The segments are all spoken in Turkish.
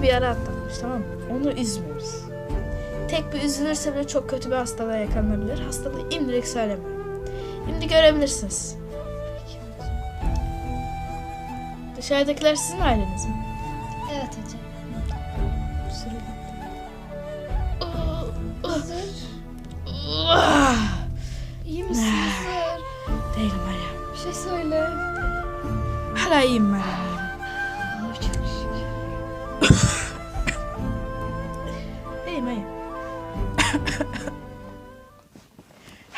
kötü bir yara atlatmış tamam mı? Onu üzmüyoruz. Tek bir üzülürse bile çok kötü bir hastalığa yakalanabilir. Hastalığı imdirek söylemiyorum. Şimdi görebilirsiniz. Dışarıdakiler sizin aileniz mi? Evet hocam. İyi misin? Değilim Meryem. Bir şey söyle. Hala iyiyim Meryem.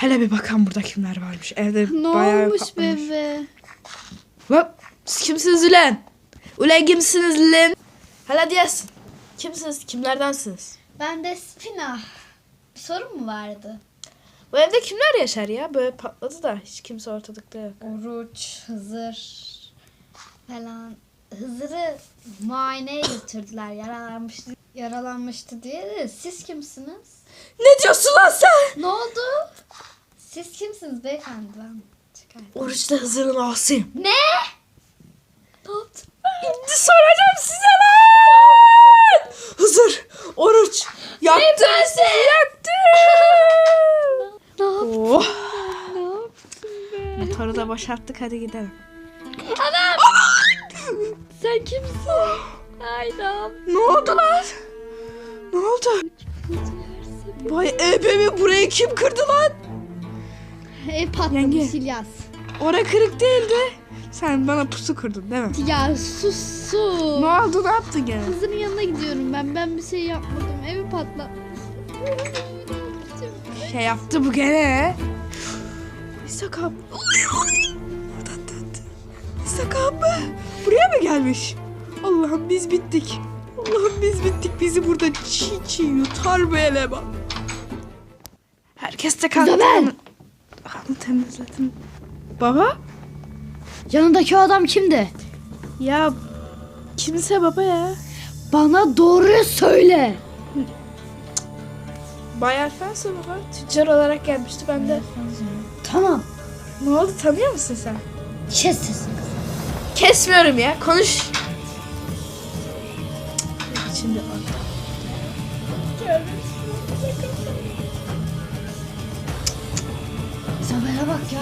Hele bir bakan burada kimler varmış. Evde Ne bayağı olmuş bebe? Lan siz kimsiniz ulan? Ulan kimsiniz lan? Hala diyesin. Kimsiniz? Kimlerdensiniz? Ben de Spina. Bir sorun mu vardı? Bu evde kimler yaşar ya? Böyle patladı da hiç kimse ortalıkta yok. Oruç, Hızır falan. Hızır'ı muayeneye götürdüler. Yaralanmıştı, yaralanmıştı diye de siz kimsiniz? Ne diyorsun lan sen? Ne oldu? Siz kimsiniz beyefendi ben? Çıkar. Oruçta Hızır'ın ağasıyım. Ne? Ne yaptın? Şimdi soracağım size lan. Hızır, Oruç. Yaktın ben sizi yaktın. Ne yaptın? Oh. Ne yaptın be? Motoru da boşalttık hadi gidelim. Anam! Sen kimsin? Ay ne? Ne oldu lan? Ne oldu? Vay ebemi burayı kim kırdı? Ev patlamış Yenge. İlyas. Ora kırık değildi. Sen bana pusu kırdın değil mi? Ya sus sus. Ne oldu ne yaptın gene? Kızının yanına gidiyorum ben. Ben bir şey yapmadım. Evi patlatmış. Şey yaptı bu gene. İshak abi. Buraya mı gelmiş? Allah'ım biz bittik. Allah'ım biz bittik. Bizi burada çiğ çiğ yutar bu eleman. Herkes de kalktı. İzabel! Kanı temizledim. Baba? Yanındaki o adam kimdi? Ya kimse baba ya. Bana doğruyu söyle. Bay Alfonso baba. Tüccar olarak gelmişti ben de. Tamam. Ne oldu tanıyor musun sen? Kes sesini. Kesmiyorum ya. Konuş. Şimdi bak. İzabel'e bak ya.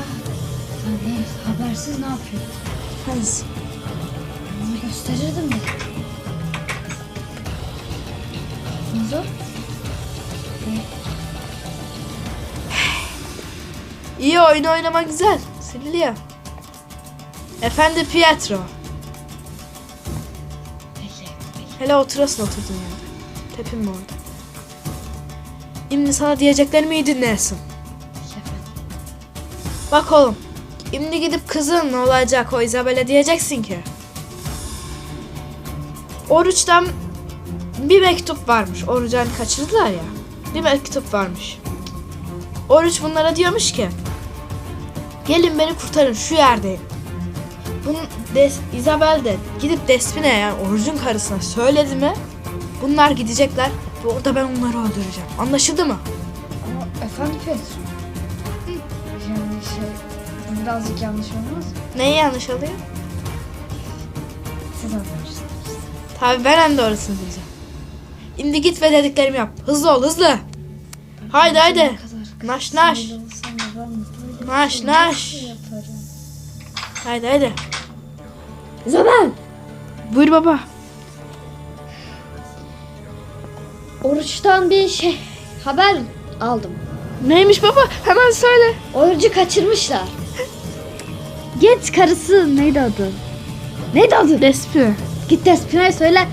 Sen ne habersiz ne yapıyorsun? Hans. Onu gösterirdim de. Nazo? İyi oyun oynamak güzel. Silvia. Efendi Pietro. Peki. Hele oturasın oturduğun yerde. Tepinme orada. Şimdi sana diyeceklerimi iyi dinleyesin. Bak oğlum. Şimdi gidip kızın ne olacak o Isabel'e diyeceksin ki. Oruç'tan bir mektup varmış. Oruç'u hani kaçırdılar ya. Bir mektup varmış. Oruç bunlara diyormuş ki. Gelin beni kurtarın şu yerdeyim. Bunun Des Isabel de gidip Despine yani Oruç'un karısına söyledi mi? Bunlar gidecekler ve orada ben onları öldüreceğim. Anlaşıldı mı? Ama efendim. Şey birazcık yanlış olmaz mı? Neyi yanlış oluyor? Siz anlarsınız. Tabii ben en doğrusunu diyeceğim. Şimdi git ve dediklerimi yap. Hızlı ol hızlı. Haydi haydi. Naş naş. Naş, şey naş. yaparım? Haydi haydi. İzabel! Buyur baba. Oruçtan bir şey haber aldım. Neymiş baba? Hemen söyle. Orucu kaçırmışlar. Git karısı neydi adı? Neydi adı? Respi. Git Despina'ya söyle.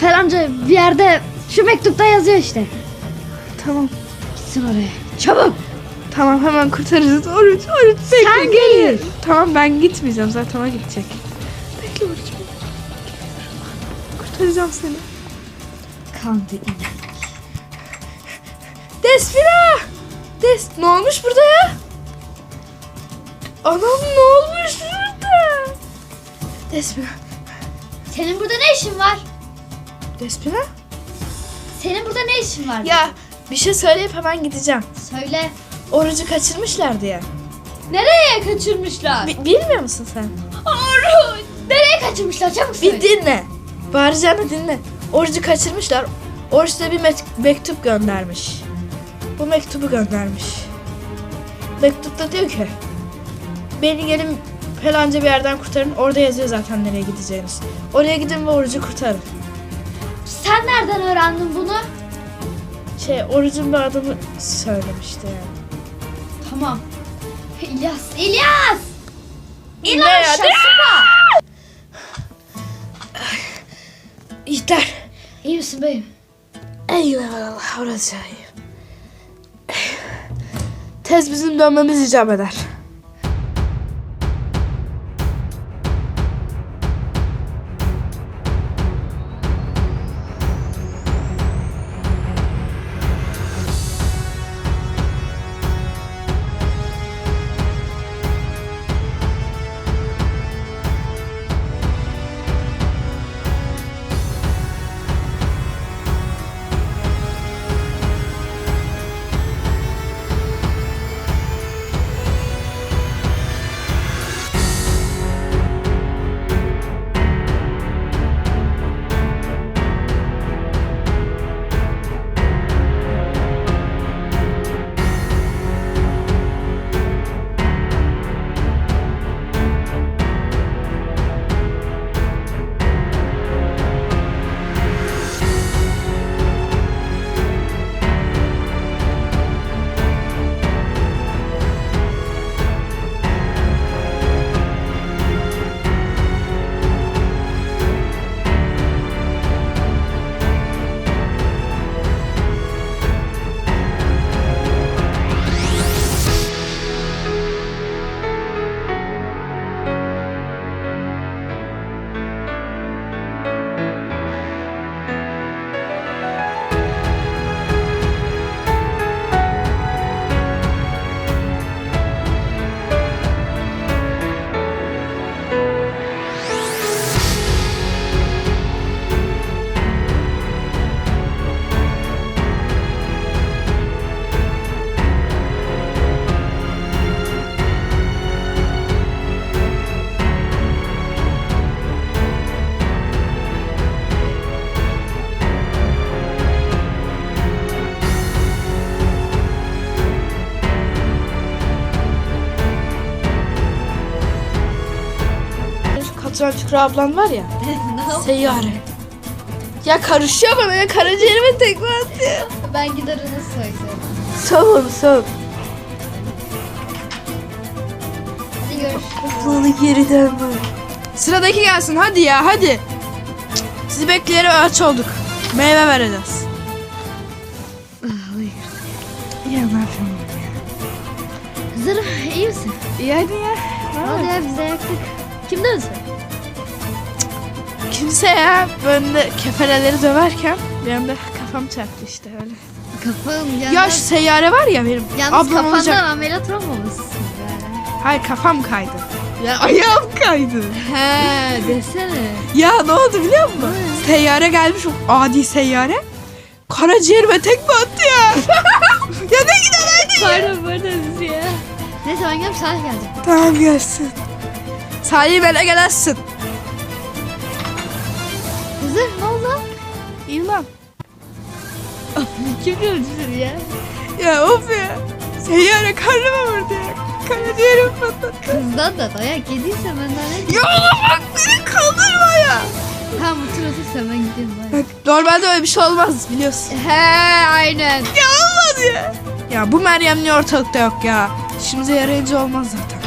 Falanca bir yerde şu mektupta yazıyor işte. Tamam. Gitsin oraya. Çabuk. Tamam hemen kurtarırız. Oruç, oruç. Bekle, Sen değil. Tamam ben gitmeyeceğim. Zaten o gidecek. Bekle oruç. Kurtaracağım seni. Kandı Despina! Des ne olmuş burada ya? Anam ne olmuş burada? Despina. Senin burada ne işin var? Despina? Senin burada ne işin var? Ya bir şey söyleyip hemen gideceğim. Söyle. Orucu kaçırmışlar diye. Nereye kaçırmışlar? Bi- bilmiyor musun sen? Oruç. Nereye kaçırmışlar? Çabuk Bir söyle. dinle. Bağıracağını dinle. Orucu kaçırmışlar. Oruç da bir mektup göndermiş. Bu mektubu göndermiş. Mektupta diyor ki beni gelin falanca bir yerden kurtarın. Orada yazıyor zaten nereye gideceğiniz. Oraya gidin ve orucu kurtarın. Sen nereden öğrendin bunu? Şey orucun bir adını söylemişti yani. Tamam. İlyas. İlyas. Ne İlyas ya? İyi misin beyim? Eyvallah orası. Tez bizim dönmemiz icap eder. Şükrü ablan var ya. Seyyare. Ya karışıyor bana ya karaciğerime tekme atıyor. Ben gider onu söyleyeyim. Sağ ol sağ ol. Hadi görüşürüz. Bunu geri dönme. Sıradaki gelsin hadi ya hadi. Sizi bekleyerek aç olduk. Meyve vereceğiz. Ya ne yapayım Kızım iyi misin? İyi hadi ya. Ne oldu ya biz de yaktık. Kimden sen? Kimse ya böyle kefereleri döverken benim de kafam çarptı işte öyle. Kafam Ya şu seyyare var ya benim. Yalnız ablam kafandan olacak. ameliyat olmamışsın be. Hayır kafam kaydı. Ya ayağım kaydı. He desene. Ya ne oldu biliyor musun? Seyyare gelmiş o adi seyyare. Karaciğerime tekme attı ya. ya ne gider hadi ya. Pardon pardon ya. Neyse ben gelip sana geleceğim. Tamam gelsin. Salih bana gelersin. Kızım ne oldu? İlan. Kim gördü ya? Ya of ya. Seyyare karnıma vurdu ya. Karaciğerim patladı. Kızdan da dayak yediyse ben daha ne? Ya bak beni kaldırma ya. Tamam otur otur sen ben gideyim bari. Bak normalde öyle bir şey olmaz biliyorsun. He aynen. Ya olmaz ya. Ya bu Meryem niye ortalıkta yok ya? İşimize yarayınca olmaz zaten.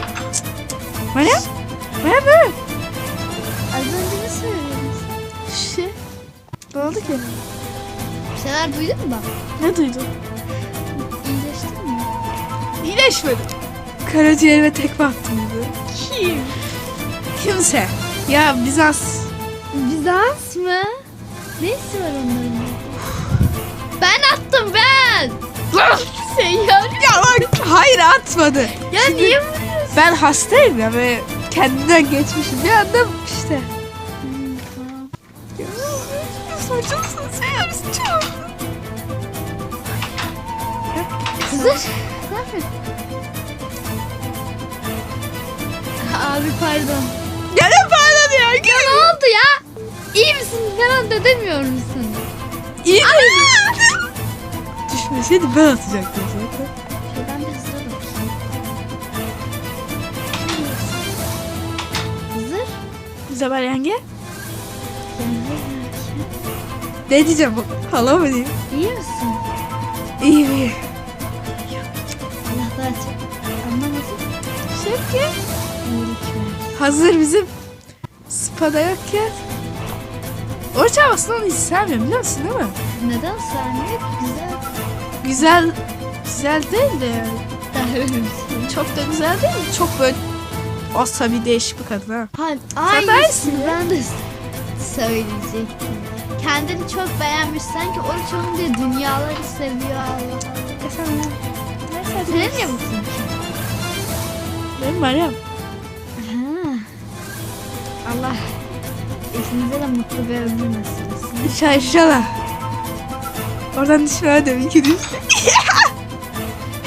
Meryem? Meryem Meryem. Az önce. Ne oldu ki? Şeyler duydun mu? Ne duydun? İyileştin mi? İyileşmedim. Karaciğerime tekme attım dedi. Kim? Kimse. Ya Bizans. Bizans mı? Ne işi var onların? Ben attım ben. Seyyar. Ya bak hayır atmadı. Ya Şimdi niye vuruyorsun? Ben hastayım ya ve kendinden geçmişim. Bir anda işte. Sen yapsın çok. Kızır. Ne mi? Abi pardon. Gene pardon ya. Ya ne oldu ya? İyi misin falan da demiyor musun? İyi Düşmeseydi ben atacaktım zaten. Şuradan bir hızlı bakayım. Zabel yenge. Yani Ne diyeceğim? Hala mı diyeyim? iyi misin? İyi iyi. Allah çok anlamadım. Ver. Hazır bizim spada yokken. Oruç havasını onu hiç sevmiyorum biliyor musun değil mi? Neden sevmiyor? Güzel. Güzel, güzel değil de yani. Daha misin? Çok da güzel değil mi? Çok böyle asabi değişik bir kadın ha. Ha, Sen de aynısını aynısın ben de söyleyecektim. Kendini çok beğenmiş sanki oruç olunca dünyaları seviyor. Efendim? Ya mısın ki? Benim Meryem. Ha. Allah ikinize de mutlu bir ömür nasip etsin. İnşallah inşallah. Oradan düşme hadi bir düştü.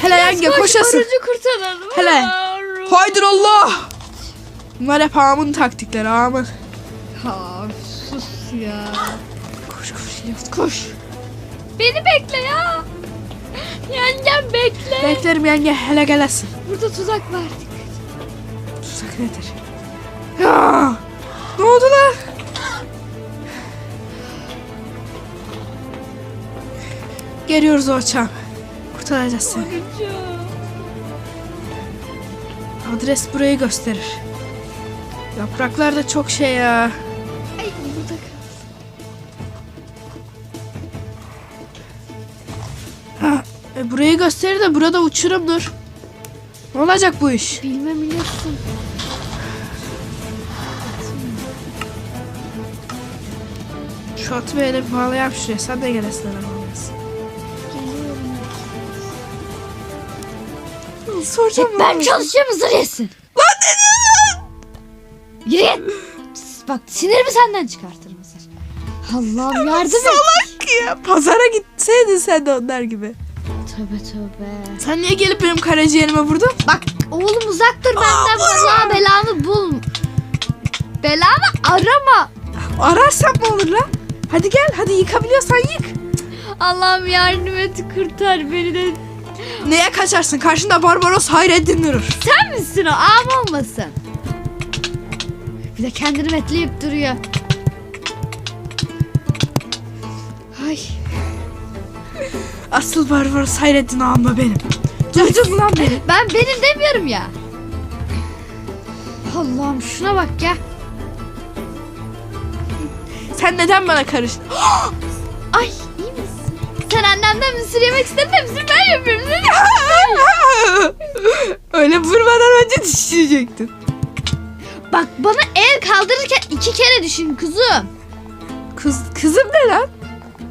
Hele yenge koşasın. Orucu kurtaralım. Hele. Haydır Allah. Bunlar hep ağamın taktikleri ağamın. Ha, sus ya. Koş koş. Beni bekle ya. Yengem bekle. Beklerim yenge hele gelesin. Burada tuzak var. Tuzak nedir? Ya, ne oldu lan? Geliyoruz Orçam. Kurtaracağız seni. Adres burayı gösterir. Yapraklar da çok şey ya. Burayı gösterir de burada uçurumdur. Ne olacak bu iş? Bilmem bilirsin. Şu atı böyle bir bağlayayım şuraya. Sen de gelesin arabamız. Geliyorum. Soracağım. Ben çalışıyorum hazır yesin. Lan ne diyorsun? Yürü git. Bak sinirimi senden çıkartırım hazır. Allah'ım yardım et. Salak ya. Pazara gitseydin sen de onlar gibi. Tövbe tövbe. Sen niye gelip benim karaciğerime vurdun? Bak oğlum uzak dur benden vallahi belanı bul. Belanı arama. Ararsam mı olur lan? Hadi gel hadi yıkabiliyorsan yık. Allah'ım yardım et kurtar beni de. Neye kaçarsın? Karşında Barbaros Hayreddin durur. Sen misin o ağam olmasın? Bir de kendini betleyip duruyor. Ay. Asıl Barbaros Hayreddin ağam benim. Duydun lan beni? Ben benim demiyorum ya. Allah'ım şuna bak ya. Sen neden bana karıştın? Ay iyi misin? Sen annemden mısır yemek istedin de mısır ben yapıyorum. Öyle vurmadan önce düşecektin. Bak bana el kaldırırken iki kere düşün kuzum. Kız, kızım ne lan?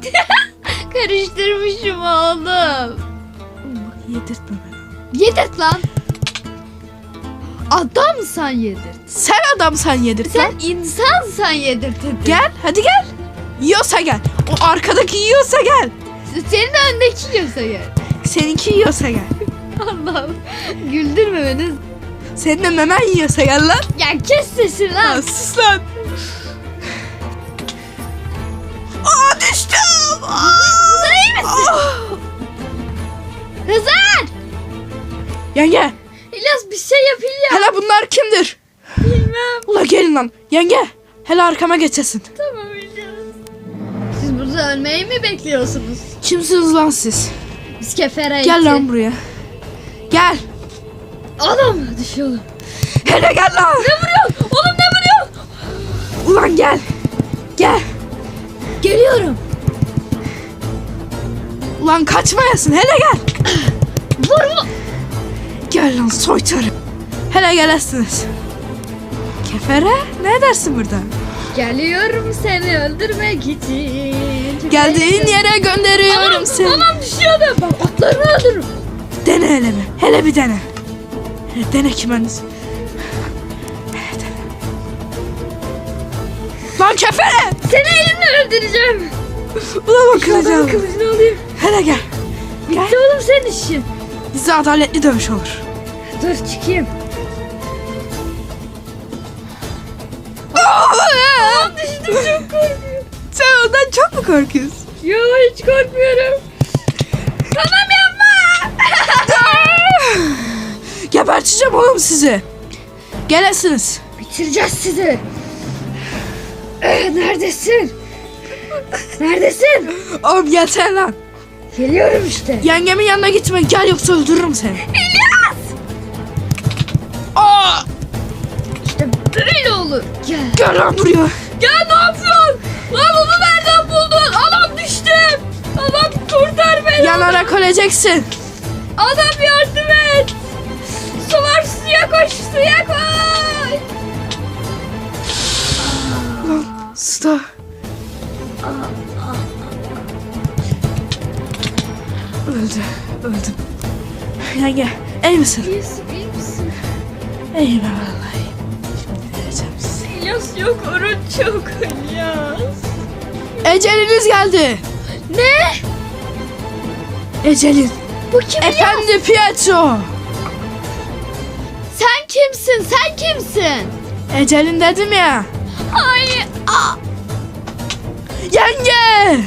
Karıştırmışım oğlum. Bak yedirtme beni. Yedirt lan. Adamsan yedirt. Sen adamsan yedirt lan. Sen insansan yedirt dedim. Gel hadi gel. Yiyorsa gel. O arkadaki yiyorsa gel. Senin de öndeki yiyorsa gel. Seninki yiyorsa gel. Allah'ım güldürme beni. Senin de memen yiyorsa gel lan. Ya kes sesini lan. Lan sus lan. Aa düştüm. Aa. İyi misin? Hızar. Yenge. İlyas bir şey yapayım ya. Hele bunlar kimdir? Bilmem. Ula gelin lan. Yenge. Hele arkama geçesin. Tamam İlyas. Siz burada ölmeyi mi bekliyorsunuz? Kimsiniz lan siz? Biz kefere Gel lan buraya. Gel. Adam düşüyorum. Hele gel lan. Ne vuruyorsun? Oğlum ne vuruyorsun? Ulan gel. Gel. Geliyorum. Ulan kaçmayasın. Hele gel. Vur vur. Gel lan soytarım. Hele gelesiniz. Kefere ne edersin burada? Geliyorum seni öldürmek için. Geldiğin yere gönderiyorum Anam, seni. anam düşüyordum. Bak atlarını öldürürüm. Dene hele bir. Hele bir dene. Hele dene ki ben de- Hele dene. Lan kefere. Seni elimle öldüreceğim. Ulan bakılacağım. Kılıcını alayım. Hele gel. Gel. Bitti oğlum senin işin. Bizde adaletli dövüş olur. Dur çıkayım. Düştüm çok korkuyorum. Sen ondan çok mu korkuyorsun? Yo hiç korkmuyorum. Tamam yapma. Geberteceğim oğlum sizi. Gelesiniz. Bitireceğiz sizi. Eh, neredesin? Neredesin? Oğlum yeter lan. Geliyorum işte. Yengemin yanına gitme. Gel yoksa öldürürüm seni. İlyas! Aa! İşte böyle olur. Gel. Gel lan buraya. Ya ne yapıyorsun? Lan onu nereden buldun? Adam düştü. Adam kurtar beni. Yanarak öleceksin. Adam yardım et. Su var suya koş suya koş. Sta. Öldü. Öldüm. Yenge. iyi misin? İyisin iyi misin? İyiyim ben vallahi. Şimdi vereceğim size. İlyas yok oruç yok İlyas. Eceliniz geldi. Ne? Ecelin. Bu kim İlyas? Efendi Pietro. Sen kimsin? Sen kimsin? Ecelin dedim ya. Hayır. Aa, Yenge.